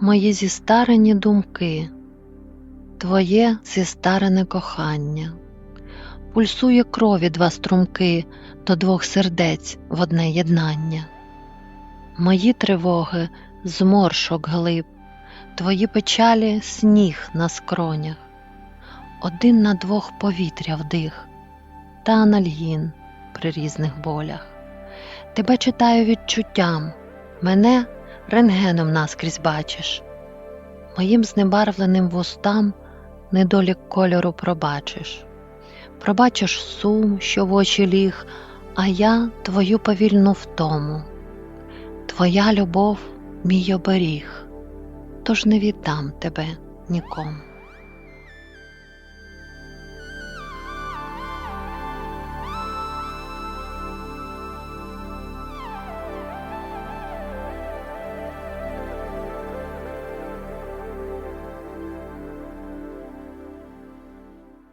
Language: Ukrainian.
мої зістарені думки, Твоє зістарене кохання, пульсує крові два струмки до двох сердець в одне єднання. Мої тривоги зморшок глиб, Твої печалі сніг на скронях, один на двох повітря вдих та анальгін при різних болях. Тебе читаю відчуттям, мене рентгеном наскрізь бачиш, моїм знебарвленим вустам недолік кольору пробачиш, пробачиш сум, що в очі ліг, а я твою повільну втому. Твоя любов мій оберіг, тож не віддам тебе нікому.